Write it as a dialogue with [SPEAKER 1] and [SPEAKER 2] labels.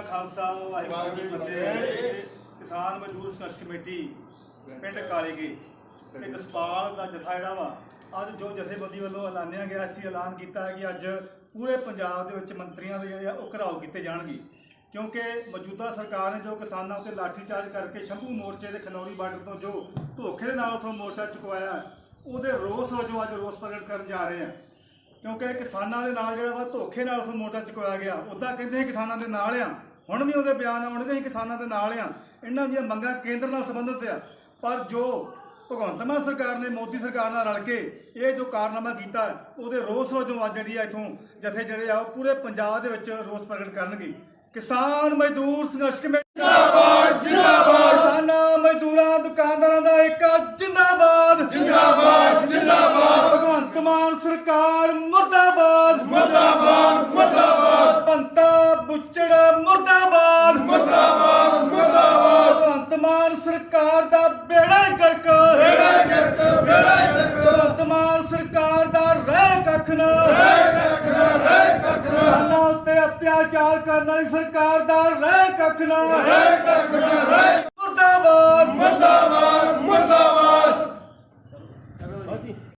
[SPEAKER 1] ਖਾਲਸਾ ਵਾਹਿਗੁਰੂ ਜੀ ਕੀ ਫਤਿਹ। ਕਿਸਾਨ ਮਜ਼ਦੂਰ ਸੰਘਰਸ਼ ਕਮੇਟੀ ਪਿੰਡ ਕਾਲੇਗੇ। ਤੇ ਜਸਪਾਲ ਦਾ ਜਥਾ ਜਿਹੜਾ ਵਾ ਅੱਜ ਜੋ ਜਥੇਬੰਦੀ ਵੱਲੋਂ ਐਲਾਨਿਆ ਗਿਆ ਸੀ ਐਲਾਨ ਕੀਤਾ ਹੈ ਕਿ ਅੱਜ ਪੂਰੇ ਪੰਜਾਬ ਦੇ ਵਿੱਚ ਮੰਤਰੀਆਂ ਦੇ ਜਿਹੜੇ ਆ ਉਹ ਘਰਾਓ ਕੀਤੇ ਜਾਣਗੇ। ਕਿਉਂਕਿ ਮੌਜੂਦਾ ਸਰਕਾਰ ਨੇ ਜੋ ਕਿਸਾਨਾਂ ਉੱਤੇ ਲਾਠੀਚਾਰਜ ਕਰਕੇ ਸ਼ੰਭੂ ਮੋਰਚੇ ਦੇ ਖਨੌਰੀ ਬਾਰਡਰ ਤੋਂ ਜੋ ਧੋਖੇ ਦੇ ਨਾਲ ਉਥੋਂ ਮੋਰਚਾ ਚੁਕਵਾਇਆ ਉਹਦੇ ਰੋਸ ਵਜੋਂ ਅੱਜ ਰੋਸ ਪ੍ਰਗਟ ਕਰਨ ਜਾ ਰਹੇ ਆ। ਕਿਉਂਕਿ ਕਿਸਾਨਾਂ ਦੇ ਨਾਲ ਜਿਹੜਾ ਵਾ ਧੋਖੇ ਨਾਲ ਉਥੋਂ ਮੋਰਚਾ ਚੁਕਵਾਇਆ ਗਿਆ। ਉੱਦਾਂ ਕਹਿੰਦੇ ਕਿਸਾਨਾਂ ਦੇ ਨਾਲ ਆ ਹੁਣ ਵੀ ਉਹਦੇ ਬਿਆਨ ਆਉਣਗੇ ਅਸੀਂ ਕਿਸਾਨਾਂ ਦੇ ਨਾਲ ਆ। ਇਹਨਾਂ ਦੀਆਂ ਮੰਗਾਂ ਕੇਂਦਰ ਨਾਲ ਸੰਬੰਧਿਤ ਆ। ਪਰ ਜੋ ਭਗਵੰਤ ਮਾਨ ਸਰਕਾਰ ਨੇ ਮੋਦੀ ਸਰਕਾਰ ਨਾਲ ਰਲ ਕੇ ਇਹ ਜੋ ਕਾਰਨਾਮਾ ਕੀਤਾ ਉਹਦੇ ਰੋਸ ਵਜੋਂ ਅੱਜ ਜਿਹੜੀ ਆ ਇਥੋਂ ਜਥੇ ਜਿਹੜੇ ਆ ਉਹ ਪੂਰੇ ਪੰਜਾਬ ਦੇ ਵਿੱਚ ਰੋਸ ਪ੍ਰਗਟ ਕਰਨਗੇ। ਕਿਸਾਨ ਮਜ਼ਦੂਰ ਸੰਘਰਸ਼ ਕਮੇਟੀ ਜਿੰਦਾਬਾਦ ਜਿੰਦਾਬਾਦ। ਕਿਸਾਨਾਂ ਮਜ਼ਦੂਰਾਂ ਦੁਕਾਨਦਾਰਾਂ ਦਾ ਇੱਕ ਜਿੰਦਾਬਾਦ। ਜਿੰਦਾਬਾਦ ਜਿੰਦਾਬਾਦ। ਭਗਵੰਤ ਮਾਨ ਸਰਕਾਰ ਮੁਰਦਾਬਾਦ। ਮੁਰਦਾਬਾਦ ਮੁਰਦਾਬਾਦ। ਪੰਤਾ ਬੁੱਚੜ ਮੁਰਦਾਬਾਦ ਮੁਰਦਾਬਾਦ ਮੁਰਦਾਬਾਦ ਭਗਵੰਤ ਮਾਨ ਸਰਕਾਰ ਦਾ ਬੇੜਾ ਗਰਕ। ਬੇੜਾ ਗਰਕ ਬੇੜਾ ਗਰਕ। ਮਾਨ ਸਰਕਾਰ ਦਾ ਰਹਿ ਕੱਖ ਨਾ। ਰਹਿ ਕੱਖ ਨਾ ਰਹਿ ਕੱਖ ਨਾ। ਕਿਸਾਨਾਂ ਉੱਤੇ ਅਤਿਆਚਾਰ ਕਰਨ ਵਾਲੀ ਸਰਕਾਰ ਦਾ ਰਹਿ ਕੱਖ ਨਾ। ਰਹਿ ਕੱਖ ਨਾ ਰਹਿ